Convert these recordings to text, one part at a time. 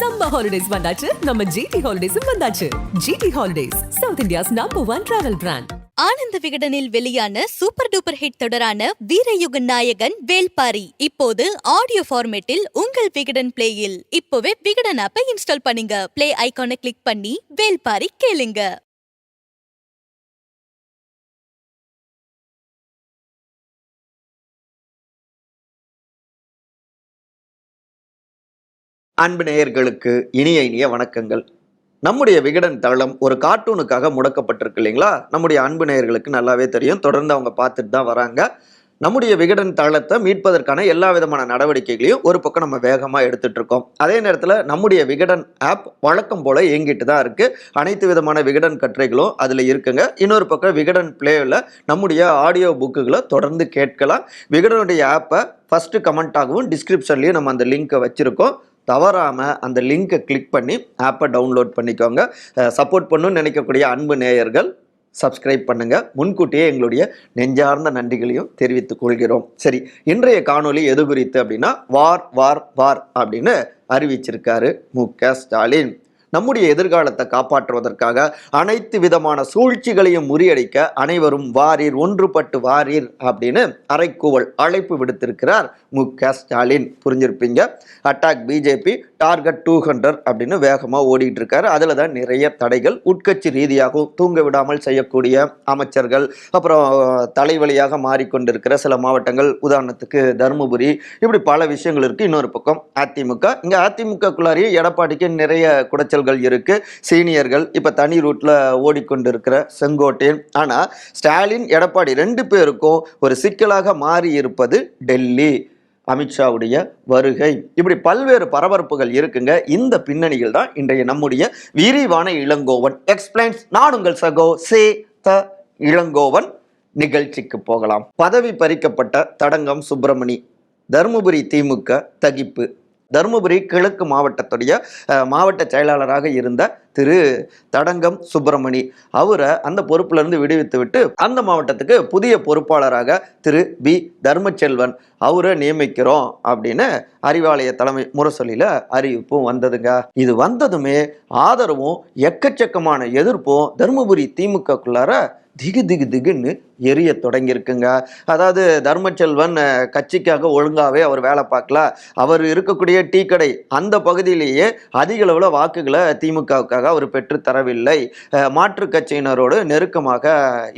Summer holidays வந்தாச்சு. நம்ம GT ஹாலிடேஸும் வந்தாச்சு. GT Holidays South India's number one travel brand ஆனந்த விகடனில் வெளியான சூப்பர் டூப்பர் ஹிட் தொடரான வீரயுக நாயகன் வேல்பாரி. இப்போது ஆடியோ ஃபார்மேட்டில் உங்கள் விகடன் பிளேயில் இப்போவே விகடன் ஆப்பை இன்ஸ்டால் பண்ணுங்க. பிளே ஐகானை கிளிக் பண்ணி வேல்பாரி கேளுங்க. அன்பு நேயர்களுக்கு இனிய இனிய வணக்கங்கள். நம்முடைய விகடன் தளம் ஒரு கார்ட்டூனுக்காக முடக்கப்பட்டிருக்கு இல்லைங்களா? நம்முடைய அன்பு நேயர்களுக்கு நல்லாவே தெரியும். தொடர்ந்து அவங்க பார்த்துட்டு தான் வராங்க. நம்முடைய விகடன் தளத்தை மீட்பதற்கான எல்லா விதமான நடவடிக்கைகளையும் ஒரு பக்கம் நம்ம வேகமாக எடுத்துட்டு இருக்கோம். அதே நேரத்தில் நம்முடைய விகடன் ஆப் வழக்கம் போல இயங்கிட்டு தான் இருக்கு. அனைத்து விதமான விகடன் கட்டுரைகளும் அதில் இருக்குங்க. இன்னொரு பக்கம் விகடன் பிளேவில் நம்முடைய ஆடியோ புக்குகளை தொடர்ந்து கேட்கலாம். விகடனுடைய ஆப்பை ஃபஸ்ட்டு கமெண்ட் ஆகவும் டிஸ்கிரிப்ஷன்லையும் நம்ம அந்த லிங்க்கை வச்சுருக்கோம். தவறாமல் அந்த லிங்கை கிளிக் பண்ணி ஆப்பை டவுன்லோட் பண்ணிக்கோங்க. சப்போர்ட் பண்ணுன்னு நினைக்கக்கூடிய அன்பு நேயர்கள் சப்ஸ்கிரைப் பண்ணுங்கள் முன்கூட்டியே எங்களுடைய நெஞ்சார்ந்த நன்றிகளையும் தெரிவித்துக் கொள்கிறோம். சரி இன்றைய காணொளி எது குறித்து அப்படின்னா வார் வார் வார் அப்படின்னு அறிவிச்சிருக்காரு மு க ஸ்டாலின். நம்முடைய எதிர்காலத்தை காப்பாற்றுவதற்காக அனைத்து விதமான சூழ்ச்சிகளையும் முறியடிக்க அனைவரும் வாரீர் ஒன்றுபட்டு வாரீர் அப்படின்னு அரைக்கூவல் அழைப்பு விடுத்திருக்கிறார் மு. Ka. Stalin. புரிஞ்சிருப்பீங்க? Attack BJP target two hundred அப்படின்னு வேகமாக ஓடிட்டு இருக்காரு அதில் தான் நிறைய தடைகள் உட்கட்சி ரீதியாகவும் தூங்க விடாமல் செய்யக்கூடிய அமைச்சர்கள் அப்புறம் தலைவலியாக மாறிக்கொண்டிருக்கிற சில மாவட்டங்கள் உதாரணத்துக்கு தருமபுரி இப்படி பல விஷயங்கள் இருக்கு. இன்னொரு பக்கம் அதிமுக. இங்க அதிமுகக்குள்ளாரியே எடப்பாடிக்கு நிறைய குடைச்சல் குடைச்சல்கள் இருக்குது சீனியர்கள் இப்ப தனி ரூட்ல ஓடிக்கொண்டிருக்கிற செங்கோட்டையன். ஆனால் ஸ்டாலின் எடப்பாடி ரெண்டு பேருக்கும் ஒரு சிக்கலாக மாறி இருப்பது டெல்லி. அமித்ஷாவுடைய வருகை. இப்படி பல்வேறு பரபரப்புகள் இருக்குங்க. இந்த பின்னணியில் தான் இன்றைய நம்முடைய விரிவான இளங்கோவன். எக்ஸ்பிளைன்ஸ் நான் உங்கள் சகோ சே த இளங்கோவன். நிகழ்ச்சிக்கு போகலாம். பதவி பறிக்கப்பட்ட தடங்கம் சுப்பிரமணி. தருமபுரி திமுக தகிப்பு. தருமபுரி கிழக்கு மாவட்டத்துடைய மாவட்ட செயலாளராக இருந்த திரு. தடங்கம் சுப்பிரமணி அவரை அந்த பொறுப்புல இருந்து விடுவித்து விட்டு அந்த மாவட்டத்துக்கு புதிய பொறுப்பாளராக திரு. பி. தர்மச்செல்வன் அவரை நியமிக்கிறோம் அப்படின்னு அறிவாலய தலைமை முரசொலியில அறிவிப்பும் வந்ததுங்க. இது வந்ததுமே ஆதரவும் எக்கச்சக்கமான எதிர்ப்பும் தருமபுரி திமுகக்குள்ளார திகு திகு திகுன்னு எரிய தொடங்கியிருக்குங்க. அதாவது தர்மச்செல்வன் கட்சிக்காக ஒழுங்காவே அவர் வேலை பார்க்கல. அவர் இருக்கக்கூடிய டீ கடை அந்த பகுதியிலேயே அதிக அளவில் வாக்குகளை திமுகவுக்காக அவர் பெற்று தரவில்லை. கட்சியினரோடு நெருக்கமாக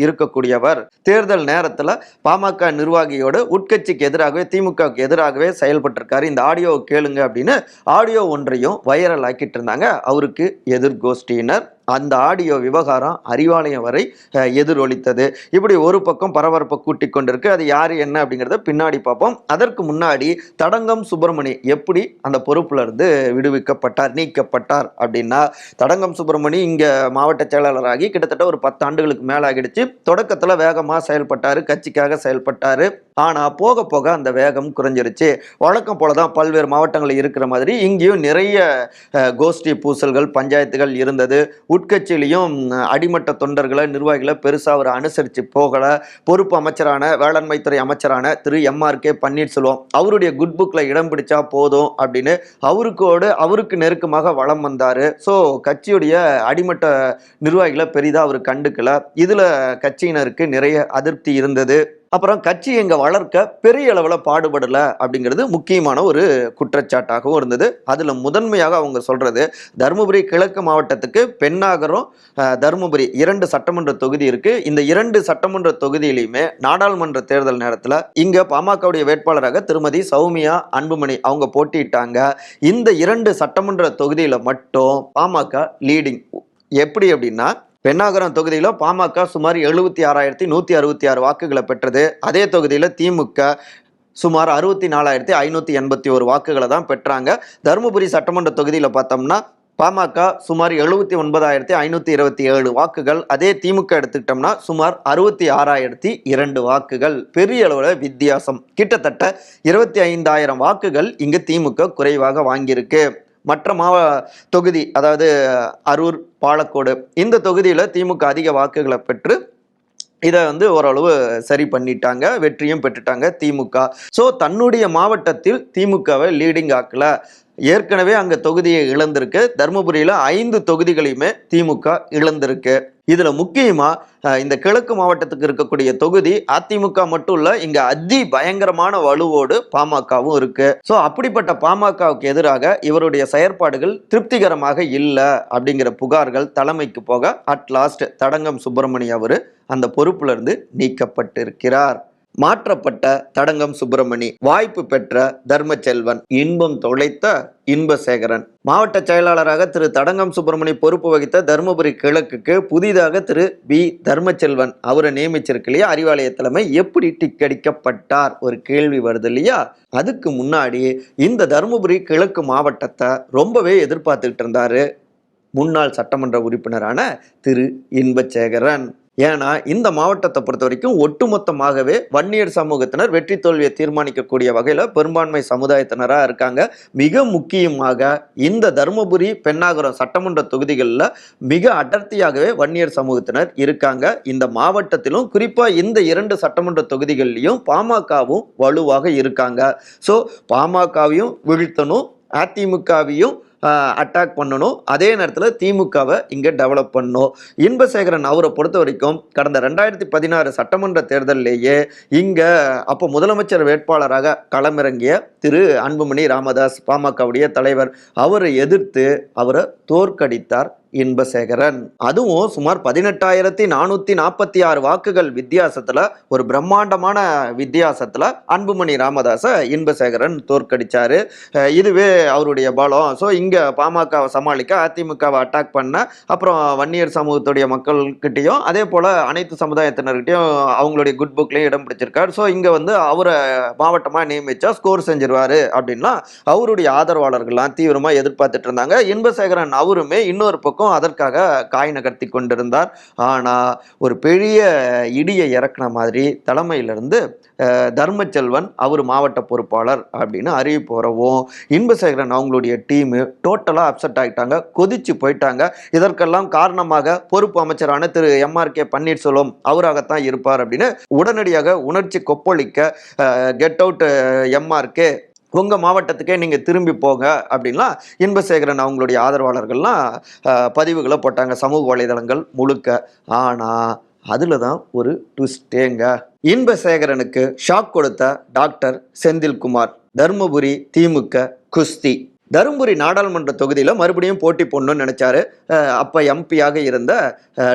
இருக்கக்கூடியவர். தேர்தல் நேரத்தில் பாமக நிர்வாகியோடு உட்கட்சிக்கு எதிராகவே திமுகவுக்கு எதிராகவே செயல்பட்டிருக்காரு. இந்த ஆடியோ கேளுங்க அப்படின்னு ஆடியோ ஒன்றையும் வைரல் ஆக்கிட்டு இருந்தாங்க. அவருக்கு எதிர்கோஷ்டியினர். அந்த ஆடியோ விவகாரம் அறிவாலயம் வரை எதிரொலித்தது. இப்படி ஒரு ஒரு பக்கம் பரபரப்பை கூட்டிக் கொண்டிருக்கு. அது யார் என்ன அப்படிங்கிறத பின்னாடி பார்ப்போம். அதற்கு முன்னாடி தடங்கம் சுப்பிரமணி எப்படி அந்த பொறுப்புல இருந்து விடுவிக்கப்பட்டார் நீக்கப்பட்டார் அப்படின்னா தடங்கம் சுப்பிரமணி இங்க மாவட்ட செயலாளராகி கிட்டத்தட்ட ஒரு பத்து ஆண்டுகளுக்கு மேலாகிடுச்சு. ஆகிடுச்சு வேகமாக செயல்பட்டார் கட்சிக்காக செயல்பட்டார். ஆனால் போக போக அந்த வேகம் குறைஞ்சிருச்சு. வழக்கம் போலதான் பல்வேறு மாவட்டங்களில் இருக்கிற மாதிரி இங்கேயும் நிறைய கோஷ்டி பூசல்கள் பஞ்சாயத்துகள் இருந்தது. உட்கட்சியிலையும் அடிமட்ட தொண்டர்களை நிர்வாகிகளை பெருசாக அவர் அனுசரித்து போகலை. பொறுப்பு அமைச்சரான வேளாண்மைத்துறை அமைச்சரான திரு எம்ஆர் கே பன்னீர்செல்வம் அவருடைய குட் புக்கில் இடம் பிடிச்சா போதும் அப்படின்னு அவருக்கோடு அவருக்கு நெருக்கமாக வளம் வந்தார். ஸோ கட்சியுடைய அடிமட்ட நிர்வாகிகளை பெரிதாக அவர் கண்டுக்கல. இதில் கட்சியினருக்கு நிறைய அதிருப்தி இருந்தது. அப்புறம் கட்சி இங்கே வளர்க்க பெரிய அளவில் பாடுபடலை அப்படிங்கிறது முக்கியமான ஒரு குற்றச்சாட்டாகவும் இருந்தது. அதில் முதன்மையாக அவங்க சொல்கிறது தருமபுரி கிழக்கு மாவட்டத்துக்கு பெண்ணாகரம் தருமபுரி இரண்டு சட்டமன்ற தொகுதி இருக்குது இந்த இரண்டு சட்டமன்ற தொகுதியிலையுமே நாடாளுமன்ற தேர்தல் நேரத்தில் இங்கே பாமகவுடைய வேட்பாளராக திருமதி சௌமியா அன்புமணி அவங்க போட்டியிட்டாங்க. இந்த இரண்டு சட்டமன்ற தொகுதியில் மட்டும் பாமக லீடிங் எப்படி அப்படின்னா பெண்ணாகரம் தொகுதியில் பாமக சுமார் எழுபத்தி ஆறாயிரத்தி நூற்றி அறுபத்தி ஆறு வாக்குகளை பெற்றது. அதே தொகுதியில் திமுக சுமார் அறுபத்தி நாலாயிரத்தி ஐநூற்றி எண்பத்தி ஒரு வாக்குகளை தான் பெற்றாங்க. தருமபுரி சட்டமன்ற தொகுதியில் பார்த்தோம்னா பாமக சுமார் எழுபத்தி ஒன்பதாயிரத்தி ஐநூற்றி இருபத்தி ஏழு வாக்குகள். அதே திமுக எடுத்துக்கிட்டோம்னா சுமார் அறுபத்தி ஆறாயிரத்தி இரண்டு வாக்குகள். பெரிய அளவில் வித்தியாசம். கிட்டத்தட்ட இருபத்தி ஐந்தாயிரம் வாக்குகள் இங்கு திமுக குறைவாக வாங்கியிருக்கு. மற்ற மாவ தொகுதி அதாவது அரூர் பாலக்கோடு இந்த தொகுதியில் திமுக அதிக வாக்குகளை பெற்று இதை வந்து ஓரளவு சரி பண்ணிட்டாங்க வெற்றியும் பெற்றுட்டாங்க திமுக. ஸோ தன்னுடைய மாவட்டத்தில் திமுகவை லீடிங் ஆக்கல. ஏற்கனவே அங்கே தொகுதியை இழந்திருக்கு. தருமபுரியில் ஐந்து தொகுதிகளையுமே திமுக இழந்திருக்கு. இதில் முக்கியமாக இந்த கிழக்கு மாவட்டத்துக்கு இருக்கக்கூடிய தொகுதி அதிமுக மட்டும் இல்ல இங்க அதி பயங்கரமான வலுவோடு பாமகவும் இருக்கு. ஸோ அப்படிப்பட்ட பாமகவுக்கு எதிராக இவருடைய செயற்பாடுகள் திருப்திகரமாக இல்லை அப்படிங்கிற புகார்கள் தலைமைக்கு போக அட் லாஸ்ட் தடங்கம் சுப்பிரமணிய அவர் அந்த பொறுப்புல இருந்து நீக்கப்பட்டிருக்கிறார். மாற்றப்பட்ட தடங்கம் சுப்பிரமணி வாய்ப்பு பெற்ற தர்மச்செல்வன் இன்பம் தொலைத்த இன்பசேகரன். மாவட்ட செயலாளராக திரு தடங்கம் சுப்பிரமணி பொறுப்பு வகித்த தருமபுரி கிழக்குக்கு புதிதாக திரு பி. தர்மச்செல்வன் அவரை நியமிச்சிருக்கு இல்லையா? அறிவாலய தலைமை எப்படி டிக்கடிக்கப்பட்டார் ஒரு கேள்வி வருது இல்லையா? அதுக்கு முன்னாடி இந்த தருமபுரி கிழக்கு மாவட்டத்தை ரொம்பவே எதிர்பார்த்துக்கிட்டு இருந்தாரு முன்னாள் சட்டமன்ற உறுப்பினரான திரு இன்பசேகரன். ஏன்னா இந்த மாவட்டத்தை பொறுத்த வரைக்கும் ஒட்டுமொத்தமாகவே வன்னியர் சமூகத்தினர் வெற்றி தோல்வியை தீர்மானிக்கக்கூடிய வகையில் பெரும்பான்மை சமுதாயத்தினராக இருக்காங்க. மிக முக்கியமாக இந்த தருமபுரி பெண்ணாகரம் சட்டமன்ற தொகுதிகளில் மிக அடர்த்தியாகவே வன்னியர் சமூகத்தினர் இருக்காங்க. இந்த மாவட்டத்திலும் குறிப்பாக இந்த இரண்டு சட்டமன்ற தொகுதிகள்லையும் பாமகவும் வலுவாக இருக்காங்க. ஸோ பாமகவையும் வீழ்த்தணும் அதிமுகவையும் அட்டாக் பண்ணணும். அதே நேரத்தில் திமுகவை இங்கே டெவலப் பண்ணணும். இன்பசேகரன் அவரை பொறுத்த வரைக்கும் கடந்த ரெண்டாயிரத்தி பதினாறு சட்டமன்ற தேர்தலிலேயே இங்கே அப்போ முதலமைச்சர் வேட்பாளராக களமிறங்கிய திரு அன்புமணி ராமதாஸ் பாமகவுடைய தலைவர் அவரை எதிர்த்து அவரை தோற்கடித்தார். இன்பசேகரன். அதுவும் சுமார் பதினெட்டாயிரத்தி நானூத்தி நாற்பத்தி ஆறு வாக்குகள் வித்தியாசத்துல ஒரு பிரம்மாண்டமான வித்தியாசத்துல அன்புமணி ராமதாஸை இன்பசேகரன் தோற்கடிச்சாரு. இதுவே அவருடைய பலம். ஸோ இங்க பாமகவை சமாளிக்க அதிமுகவை அட்டாக் பண்ண அப்புறம் வன்னியர் சமூகத்துடைய மக்கள்கிட்டையும் அதே போல அனைத்து சமுதாயத்தினர்கிட்டையும் அவங்களுடைய குட் புக்லையும் இடம் பிடிச்சிருக்காரு. ஸோ இங்க வந்து அவரை மாவட்டமா நியமிச்சா ஸ்கோர் செஞ்சிருவாரு அப்படின்லாம் அவருடைய ஆதரவாளர்கள்லாம் தீவிரமா எதிர்பார்த்துட்டு இருந்தாங்க. இன்பசேகரன் அவருமே இன்னொரு பக்கம் அதற்காக காய் நகர்த்தி கொண்டிருந்தார். ஆனால் ஒரு பெரிய இடியை இறக்குன மாதிரி தலைமையிலிருந்து தர்மச்செல்வன் அவர் மாவட்ட பொறுப்பாளர் அப்படின்னு அறிவிப்பு வரவும் இன்பசேகரன் அவங்களுடைய டீமு டோட்டலாக அப்செட் ஆகிட்டாங்க கொதிச்சு போயிட்டாங்க. இதற்கெல்லாம் காரணமாக பொறுப்பு அமைச்சரான திரு. MR K. பன்னீர்செல்வம் அவராகத்தான் இருப்பார் அப்படின்னு உடனடியாக உணர்ச்சி கொப்பளிக்க கெட் அவுட் எம்ஆர்கே உங்கள் மாவட்டத்துக்கே நீங்கள் திரும்பி போங்க அப்படின்லாம் இன்பசேகரன் அவங்களுடைய ஆதரவாளர்கள்லாம் பதிவுகளை போட்டாங்க. சமூக வலைதளங்கள் முழுக்க. ஆனால் அதில் தான் ஒரு ட்விஸ்டேங்க இன்பசேகரனுக்கு ஷாக் கொடுத்த டாக்டர் செந்தில்குமார். தருமபுரி திமுக குஸ்தி. தருமபுரி நாடாளுமன்ற தொகுதியில் மறுபடியும் போட்டி போடணும்னு நினச்சாரு. அப்போ எம்பியாக இருந்த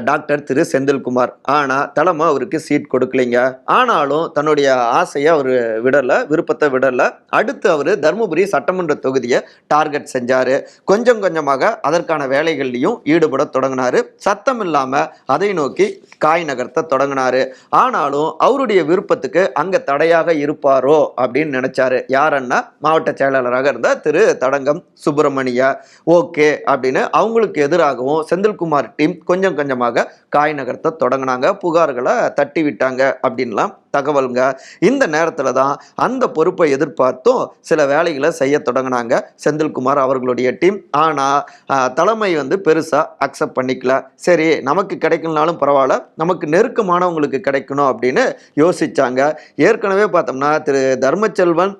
டாக்டர் திரு செந்தில்குமார். ஆனால் தலைமை அவருக்கு சீட் கொடுக்கலைங்க. ஆனாலும் தன்னுடைய ஆசையை அவர் விடலை விருப்பத்தை விடலை. அடுத்து அவர் தருமபுரி சட்டமன்ற தொகுதியை டார்கெட் செஞ்சார். கொஞ்சம் கொஞ்சமாக அதற்கான வேலைகள்லையும் ஈடுபட தொடங்கினாரு. சத்தம் இல்லாமல் அதை நோக்கி காய் நகர்த்த தொடங்கினாரு. ஆனாலும் அவருடைய விருப்பத்துக்கு அங்கே தடையாக இருப்பாரோ அப்படின்னு நினச்சாரு. யாரன்னா மாவட்ட செயலாளராக இருந்த திரு தடங்கம் சுப்பிரமணியா ஓகே அப்படின்னு அவங்களுக்கு எதிராகவும் செந்தில்குமார் டீம் கொஞ்சம் கொஞ்சமாக காய் நகர்த்த தொடங்கினாங்க. புகார்களை தட்டி விட்டாங்க அப்படின்லாம் தகவலுங்க. இந்த நேரத்தில் தான் அந்த பொறுப்பை எதிர்பார்த்தும் சில வேலைகளை செய்ய தொடங்கினாங்க செந்தில்குமார் அவர்களுடைய டீம். ஆனால் தலைமை வந்து பெருசாக அக்செப்ட் பண்ணிக்கல. சரி நமக்கு கிடைக்கலனாலும் பரவாயில்ல. நமக்கு நெருக்கமானவங்களுக்கு கிடைக்கணும் அப்படின்னு யோசிச்சாங்க. ஏற்கனவே பார்த்தோம்னா திரு தர்மச்செல்வன்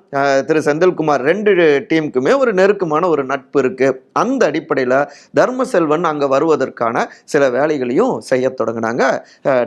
திரு செந்தில்குமார் ரெண்டு டீமுக்குமே ஒரு நெருக்கமான ஒரு நட்பு இருக்குது அந்த அடிப்படையில் தர்மசெல்வன் அங்கே வருவதற்கான சில வேலைகளையும் செய்ய தொடங்கினாங்க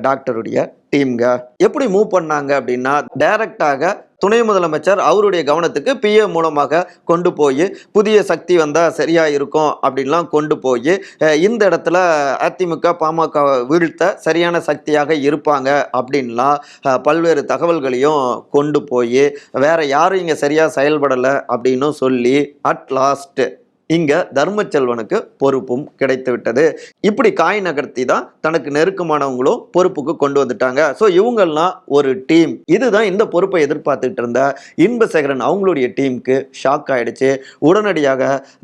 டாக்டருடைய டீம்ங்க. எப்படி மூவ் பண்ணாங்க அப்படின்னா டைரக்டாக துணை முதலமைச்சர் அவருடைய கவனத்துக்கு பிஏ மூலமாக கொண்டு போய் புதிய சக்தி வந்தால் சரியாக இருக்கும் அப்படின்லாம் கொண்டு போய் இந்த இடத்துல அதிமுக பாமக வீழ்த்த சரியான சக்தியாக இருப்பாங்க அப்படின்லாம் பல்வேறு தகவல்களையும் கொண்டு போய் வேற யாரும் இங்கே சரியாக செயல்படலை அப்படின்னு சொல்லி அட் லாஸ்ட்டு இங்க தர்மச்செல்வனுக்கு பொறுப்பும் கிடைத்துவிட்டது. இப்படி காய் நகர்த்தி தான் தனக்கு நெருக்கமானவங்களும் பொறுப்புக்கு கொண்டு வந்துட்டாங்க. ஸோ இவங்கெல்லாம் ஒரு டீம். இதுதான் இந்த பொறுப்பை எதிர்பார்த்துட்டு இருந்த இன்பசேகரன் அவங்களுடைய டீமுக்கு ஷாக் ஆயிடுச்சு. உடனடியாக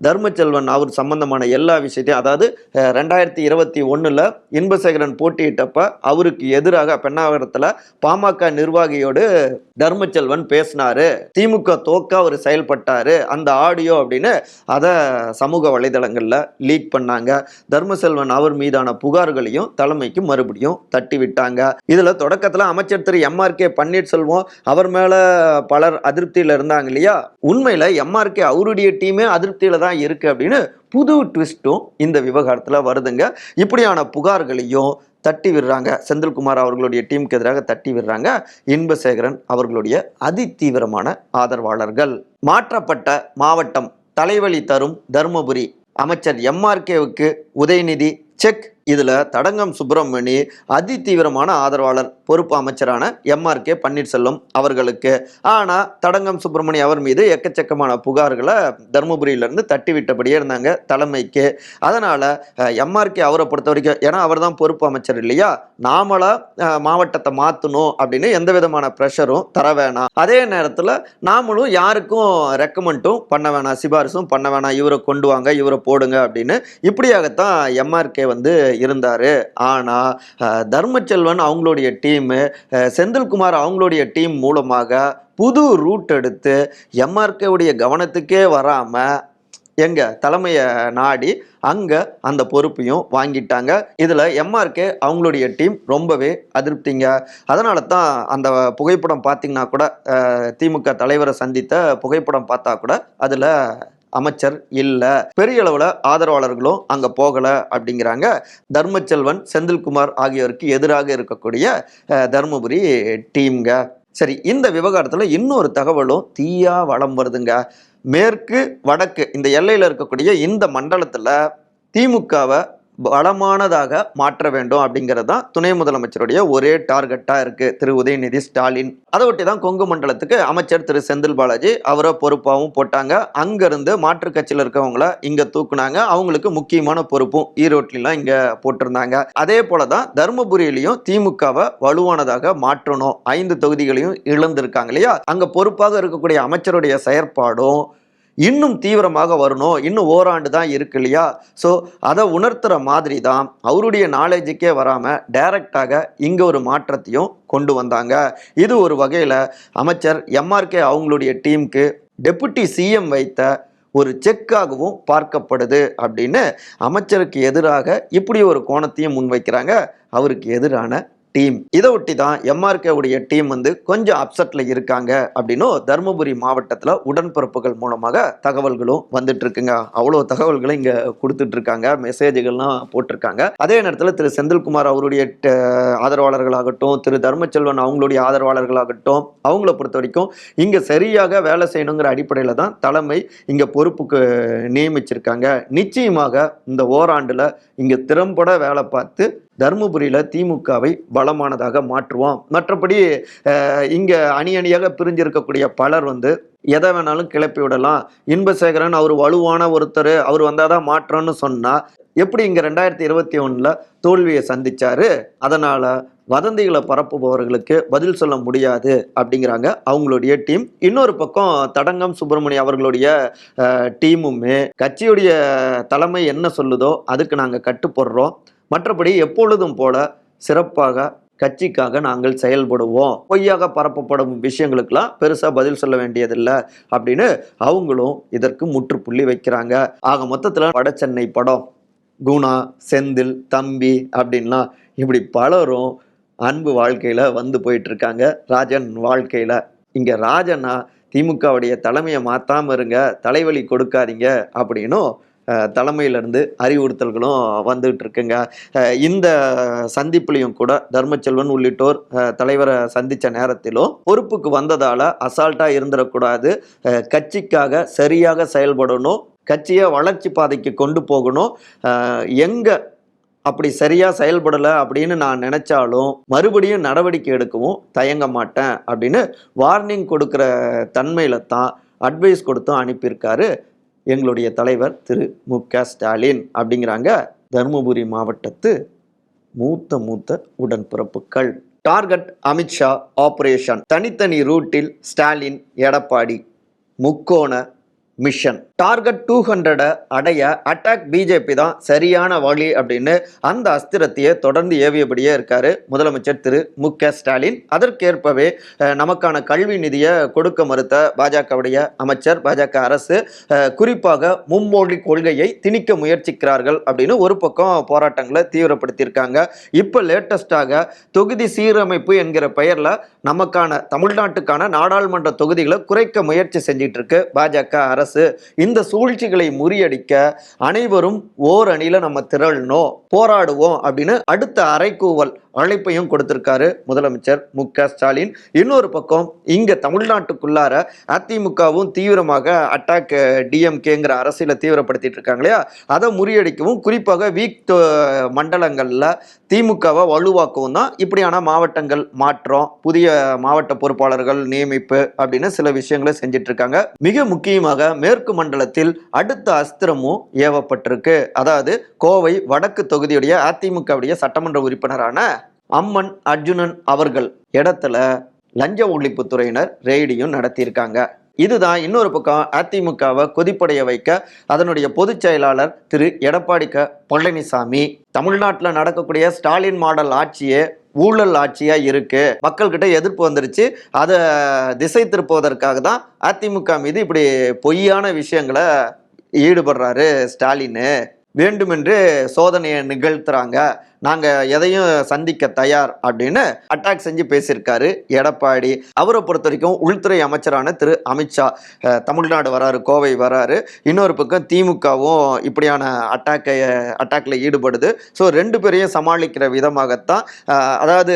தர்மச்செல்வன் அவர் சம்பந்தமான எல்லா விஷயத்தையும் அதாவது ரெண்டாயிரத்தி இருபத்தி ஒன்றில் இன்பசேகரன் போட்டியிட்டப்ப அவருக்கு எதிராக பெண்ணாவரத்தில் பாமக நிர்வாகியோடு தர்மச்செல்வன் பேசினாரு. திமுக தோக்க அவர் செயல்பட்டாரு. அந்த ஆடியோ அப்படின்னு அதை சமூக வலைதளங்களில் லீக் பண்ணாங்க. தர்மசெல்வன் அவர் மீதான புகார்களையும் தலைமைக்கு மறுபடியும் தட்டி விட்டாங்க இதில் தொடக்கத்தில் அமைச்சர் திரு எம்ஆர்கே பன்னீர்செல்வம் அவர் மேலே பலர் அதிருப்தியில் இருந்தாங்க இல்லையா? உண்மையில் எம்ஆர்கே அவருடைய டீமே அதிருப்தியில் தான் இருக்குது அப்படின்னு புது ட்விஸ்ட்டும் இந்த விவகாரத்தில் வருதுங்க. இப்படியான புகார்களையும் தட்டி விடுறாங்க செந்தில்குமார் அவர்களுடைய டீமுக்கு எதிராக தட்டி விடுறாங்க இன்பசேகரன் அவர்களுடைய அதிதீவிரமான ஆதரவாளர்கள். மாற்றப்பட்ட மாவட்டம் தலைவலி தரும் தருமபுரி. அமைச்சர் எம்ஆர்கேவுக்கு உதயநிதி செக் இதில் தடங்கம் சுப்பிரமணி அதிதீவிரமான ஆதரவாளர் பொறுப்பு அமைச்சரான எம்ஆர்கே பன்னீர்செல்வம் அவர்களுக்கு. ஆனால் தடங்கம் சுப்பிரமணி அவர் மீது எக்கச்சக்கமான புகார்களை தருமபுரியிலேருந்து தட்டி விட்டபடியே இருந்தாங்க தலைமைக்கு. அதனால எம்ஆர்கே அவரை பொறுத்த வரைக்கும் ஏன்னா அவர் தான் பொறுப்பு அமைச்சர் இல்லையா? நாமளா மாவட்டத்தை மாற்றணும் அப்படின்னு எந்த விதமான ப்ரெஷரும் தர வேணாம். அதே நேரத்தில் நாமளும் யாருக்கும் ரெக்கமெண்டும் பண்ண வேணாம் சிபாரிசும் பண்ண வேணாம் இவரை கொண்டு வாங்க இவரை போடுங்க அப்படின்னு இப்படியாகத்தான் எம்ஆர்கே வந்து இருந்தார். ஆனால் தர்மச்செல்வன் அவங்களுடைய டீமு செந்தில்குமார் அவங்களுடைய டீம் மூலமாக புது ரூட் எடுத்து எம்ஆர்கேவுடைய கவனத்துக்கே வராமல் எங்கள் தலைமையை நாடி அங்கே அந்த பொறுப்பையும் வாங்கிட்டாங்க. இதில் எம்ஆர்கே அவங்களுடைய டீம் ரொம்பவே அதிருப்திங்க. அதனால தான் அந்த புகைப்படம் பார்த்திங்கன்னா கூட திமுக தலைவரை சந்தித்த புகைப்படம் பார்த்தா கூட அதில் அமைச்சர் இல்லை. பெரிய அளவில் ஆதரவாளர்களும் அங்கே போகலை அப்படிங்கிறாங்க. தர்மச்செல்வன் செந்தில்குமார் ஆகியோருக்கு எதிராக இருக்கக்கூடிய தருமபுரி டீம்ங்க. சரி இந்த விவகாரத்தில் இன்னொரு தகவலும் தீயா வளம் வருதுங்க. மேற்கு வடக்கு இந்த எல்லையில் இருக்கக்கூடிய இந்த மண்டலத்தில் திமுகவை பலமானதாக மாற்ற வேண்டும் அப்படிங்கிறது தான் துணை முதலமைச்சருடைய ஒரே டார்கெட்டாக இருக்குது திரு உதயநிதி ஸ்டாலின். அதை ஒட்டி தான் கொங்கு மண்டலத்துக்கு அமைச்சர் திரு செந்தில் பாலாஜி அவரை பொறுப்பாகவும் போட்டாங்க. அங்கேருந்து மாற்றுக் கட்சியில் இருக்கவங்கள இங்கே தூக்குனாங்க. அவங்களுக்கு முக்கியமான பொறுப்பும் ஈரோட்லாம் இங்கே போட்டிருந்தாங்க. அதே போல தான் தருமபுரியிலையும் திமுகவை வலுவானதாக மாற்றணும். ஐந்து தொகுதிகளையும் இழந்திருக்காங்க இல்லையா? அங்கே பொறுப்பாக இருக்கக்கூடிய அமைச்சருடைய செயற்பாடும் இன்னும் தீவிரமாக வரணும். இன்னும் ஓராண்டு தான் இருக்கு இல்லையா? ஸோ அதை உணர்த்துகிற மாதிரி தான் அவருடைய நாலேஜுக்கே வராமல் டைரக்டாக இங்கே ஒரு மாற்றத்தையும் கொண்டு வந்தாங்க. இது ஒரு வகையில் அமைச்சர் எம்ஆர்கே அவங்களுடைய டீமுக்கு டெபுட்டி சிஎம் வைத்த ஒரு செக்காகவும் பார்க்கப்படுது அப்படின்னு அமைச்சருக்கு எதிராக இப்படி ஒரு கோணத்தையும் முன்வைக்கிறாங்க. அவருக்கு எதிரான டீம். இதை ஒட்டி தான் எம்ஆர்கே உடைய டீம் வந்து கொஞ்சம் அப்செட்ல இருக்காங்க அப்படின்னு தருமபுரி மாவட்டத்தில் உடன்பிறப்புகள் மூலமாக தகவல்களும் வந்துட்டு இருக்குங்க அவ்வளோ தகவல்களும் இங்கே கொடுத்துட்டு இருக்காங்க மெசேஜ்கள்லாம் போட்டிருக்காங்க. அதே நேரத்தில் திரு செந்தில்குமார் அவருடைய ட- ஆதரவாளர்களாகட்டும் திரு தர்மச்செல்வன் அவங்களுடைய ஆதரவாளர்களாகட்டும் அவங்கள பொறுத்த வரைக்கும் இங்கே சரியாக வேலை செய்யணுங்கிற அடிப்படையில் தான் தலைமை இங்கே பொறுப்புக்கு நியமிச்சிருக்காங்க. நிச்சயமாக இந்த ஓராண்டில் இங்கே திறம்பட வேலை பார்த்து தருமபுரியில் திமுகவை பலமானதாக மாற்றுவோம். மற்றபடி இங்கே அணி அணியாக பிரிஞ்சிருக்கக்கூடிய பலர் வந்து எதை வேணாலும் கிளப்பி விடலாம். இன்பசேகரன் அவர் வலுவான ஒருத்தர் அவர் வந்தால் தான் மாற்றம்னு சொன்னால் எப்படி இங்கே ரெண்டாயிரத்தி இருபத்தி ஒன்றில் தோல்வியை சந்தித்தார் அதனால் வதந்திகளை பரப்புபவர்களுக்கு பதில் சொல்ல முடியாது அப்படிங்கிறாங்க அவங்களுடைய டீம். இன்னொரு பக்கம் தடங்கம் சுப்பிரமணிய அவர்களுடைய டீமுமே கட்சியுடைய தலைமை என்ன சொல்லுதோ அதுக்கு நாங்கள் கட்டுப்படுறோம். மற்றபடி எப்பொழுதும் போல சிறப்பாக கட்சிக்காக நாங்கள் செயல்படுவோம். பொய்யாக பரப்பப்படும் விஷயங்களுக்கெல்லாம் பெருசாக பதில் சொல்ல வேண்டியதில்லை அப்படின்னு அவங்களும் இதற்கு முற்றுப்புள்ளி வைக்கிறாங்க. ஆக மொத்தத்தில் வட சென்னை படம் குணா செந்தில் தம்பி அப்படின்லாம் இப்படி பலரும் அன்பு வாழ்க்கையில் வந்து போயிட்டு இருக்காங்க ராஜன் வாழ்க்கையில். இங்கே ராஜனா திமுகவுடைய தலைமையை மாற்றாமல் இருங்க தலைவலி கொடுக்காதீங்க அப்படின்னும் தலைமையிலிருந்து அறிவுறுத்தல்களும் வந்துகிட்டு இருக்குங்க இந்த சந்திப்புலையும் கூட தர்மச்செல்வன் உள்ளிட்டோர் தலைவரை சந்தித்த நேரத்திலும் பொறுப்புக்கு வந்ததால் அசால்ட்டாக இருந்துடக்கூடாது. கட்சிக்காக சரியாக செயல்படணும். கட்சியை வளர்ச்சி பாதைக்கு கொண்டு போகணும். எங்கே அப்படி சரியாக செயல்படலை அப்படின்னு நான் நினச்சாலும் மறுபடியும் நடவடிக்கை எடுக்கவும் தயங்க மாட்டேன் அப்படின்னு வார்னிங் கொடுக்குற தன்மையில தான் அட்வைஸ் கொடுத்தும் அனுப்பியிருக்காரு எங்களுடைய தலைவர் திரு மு க. ஸ்டாலின் அப்படிங்கிறாங்க. தருமபுரி மாவட்டத்து மூத்த மூத்த உடன்பிறப்புகள். Target Amit Shah operation. தனித்தனி ரூட்டில் ஸ்டாலின் எடப்பாடி. முக்கோண மிஷன். டார்கெட் டூ ஹண்ட்ரடை அடைய அட்டாக் பிஜேபி தான் சரியான வழி அப்படின்னு அந்த அஸ்திரத்தையே தொடர்ந்து ஏவியபடியே இருக்காரு முதலமைச்சர் திரு மு க ஸ்டாலின். அதற்கேற்பவே நமக்கான கல்வி நிதியை கொடுக்க மறுத்த பாஜகவுடைய அமைச்சர் பாஜக அரசு குறிப்பாக மும்மொழி கொள்கையை திணிக்க முயற்சிக்கிறார்கள் அப்படின்னு ஒரு பக்கம் போராட்டங்களை தீவிரப்படுத்தியிருக்காங்க. இப்போ லேட்டஸ்டாக தொகுதி சீரமைப்பு என்கிற பெயர்ல நமக்கான தமிழ்நாட்டுக்கான நாடாளுமன்ற தொகுதிகளை குறைக்க முயற்சி செஞ்சிட்டு இருக்கு பாஜக அரசு. இந்த சூழ்ச்சிகளை முறியடிக்க அனைவரும் ஓர் நம்ம திரளணும் போராடுவோம் அப்படின்னு அடுத்த அறைக்கூவல் அழைப்பையும் கொடுத்திருக்காரு முதலமைச்சர் மு க ஸ்டாலின். இன்னொரு பக்கம் இங்க தமிழ்நாட்டுக்குள்ளார அதிமுகவும் தீவிரமாக அட்டாக் டிஎம்கேங்கிற அரசியலை தீவிரப்படுத்திட்டு இருக்காங்க இல்லையா? அதை முறியடிக்கவும் குறிப்பாக வீக் மண்டலங்களில் திமுகவை வலுவாக்கவும் தான் இப்படியான மாவட்டங்கள் மாற்றம் புதிய மாவட்ட பொறுப்பாளர்கள் நியமிப்பு அப்படின்னு சில விஷயங்களை செஞ்சிட்டு இருக்காங்க. மிக முக்கியமாக மேற்கு மண்டலத்தில் அடுத்த அஸ்திரமும் ஏவப்பட்டிருக்கு. அதாவது கோவை வடக்கு தொகுதியுடைய அதிமுகவுடைய சட்டமன்ற உறுப்பினரான அம்மன் அர்ஜுனன் அவர்கள் இடத்துல லஞ்ச ஒழிப்புத்துறையினர் ரெய்டியும் நடத்தியிருக்காங்க. இதுதான் இன்னொரு பக்கம் அதிமுகவை கொதிப்படைய வைக்க அதனுடைய பொதுச் செயலாளர் திரு. எடப்பாடி க. பழனிசாமி. தமிழ்நாட்டில் நடக்கக்கூடிய ஸ்டாலின் மாடல் ஆட்சியே ஊழல் ஆட்சியா இருக்கு. மக்கள்கிட்ட எதிர்ப்பு வந்துருச்சு. அதை திசை திருப்புவதற்காக தான் அதிமுக மீது இப்படி பொய்யான விஷயங்களை ஈடுபடுறாரு ஸ்டாலின். வேண்டுமென்று சோதனையை நிகழ்த்துறாங்க. நாங்கள் எதையும் சந்திக்க தயார் அப்படின்னு அட்டாக் செஞ்சு பேசியிருக்காரு எடப்பாடி. அவரை பொறுத்த வரைக்கும் உள்துறை அமைச்சரான திரு அமித்ஷா தமிழ்நாடு வராரு கோவை வராரு. இன்னொரு பக்கம் திமுகவும் இப்படியான அட்டாக்கை அட்டாக்ல ஈடுபடுது. ஸோ ரெண்டு பேரையும் சமாளிக்கிற விதமாகத்தான் அதாவது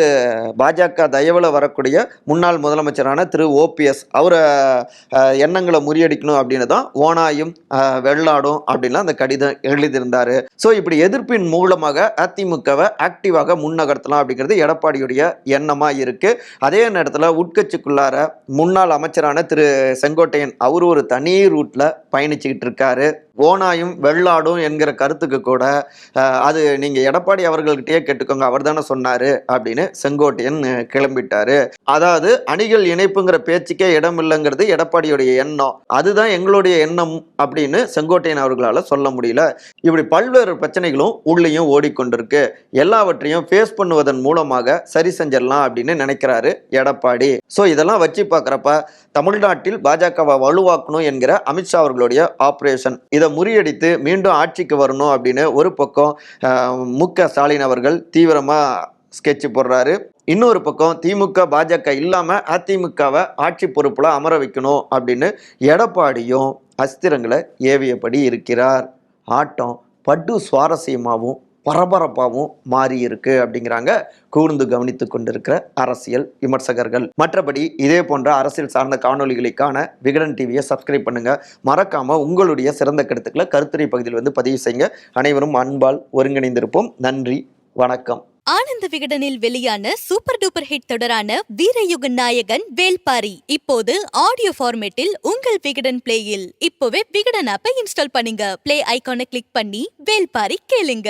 பாஜக தயவில் வரக்கூடிய முன்னாள் முதலமைச்சரான திரு ஓபிஎஸ் அவரை எண்ணங்களை முறியடிக்கணும் அப்படின்னு தான் ஓனாயும் வெள்ளாடும் அப்படின்லாம் அந்த கடிதம் எழுதியிருந்தார். ஸோ இப்படி எதிர்ப்பின் மூலமாக அதிமுக அதிமுகவை ஆக்டிவாக முன்னகர்த்தலாம் அப்படிங்கிறது எடப்பாடியுடைய எண்ணமாக இருக்கு. அதே நேரத்தில் உட்கட்சிக்குள்ளார முன்னாள் அமைச்சரான திரு செங்கோட்டையன் அவர் ஒரு தனி ரூட்ல பயணிச்சுக்கிட்டு இருக்காரு. ஓனாயும் வெள்ளாடும் என்கிற கருத்துக்கு கூட அது நீங்கள் எடப்பாடி அவர்கள்கிட்டயே கேட்டுக்கோங்க அவர் தானே சொன்னாரு அப்படின்னு செங்கோட்டையன் கிளம்பிட்டாரு. அதாவது அணிகள் இணைப்புங்கிற பேச்சுக்கே இடம் இல்லைங்கிறது எடப்பாடியுடைய எண்ணம். அதுதான் எங்களுடைய எண்ணம் அப்படின்னு செங்கோட்டையன் அவர்களால் சொல்ல முடியல. இப்படி பல்வேறு பிரச்சனைகளும் உள்ளேயும் ஓடிக்கொண்டிருக்கு. எல்லாவற்றையும் ஃபேஸ் பண்ணுவதன் மூலமாக சரி செஞ்சிடலாம் அப்படின்னு நினைக்கிறாரு எடப்பாடி. ஸோ இதெல்லாம் வச்சு பார்க்குறப்ப தமிழ்நாட்டில் பாஜகவை வலுவாக்கணும் என்கிற அமித்ஷா அவர்களுடைய ஆப்ரேஷன் இதை முறியடித்து மீண்டும் ஆட்சிக்கு வரணும் அப்படின்னு ஒரு பக்கம் மு க ஸ்டாலின் அவர்கள் தீவிரமாக ஸ்கெட்ச் போடுறாரு. இன்னொரு பக்கம் திமுக பாஜக இல்லாமல் அதிமுகவை ஆட்சி பொறுப்பில் அமர வைக்கணும் அப்படின்னு எடப்பாடியும் அஸ்திரங்களை ஏவியபடி இருக்கிறார். ஆட்டம் படு சுவாரஸ்யமாகவும் பரபரப்பாகவும் மாறி இருக்கு அப்படிங்கிறாங்க. கூர்ந்து கவனித்து கொண்டிருக்கிற அரசியல் விமர்சகர்கள். மற்றபடி இதே போன்ற அரசியல் சார்ந்த காணொளிகளுக்கான விகடன் டிவியை சப்ஸ்கிரைப் பண்ணுங்க. மறக்காம உங்களுடைய சிறந்த கருத்துக்களை கருத்துரை பகுதியில் வந்து பதிவு செய்யுங்க. அனைவரும் அன்பால் ஒருங்கிணைந்திருப்போம். நன்றி வணக்கம். ஆனந்த விகடனில் வெளியான சூப்பர் டூப்பர் ஹிட் தொடரான வீரயுக நாயகன் வேல்பாரி. இப்போது ஆடியோ ஃபார்மேட்டில் உங்கள் விகடன் பிளேயில் இப்போவே விகடன் ஆப்பை இன்ஸ்டால் பண்ணுங்க. ப்ளே ஐகானை கிளிக் பண்ணி வேல்பாரி கேளுங்க.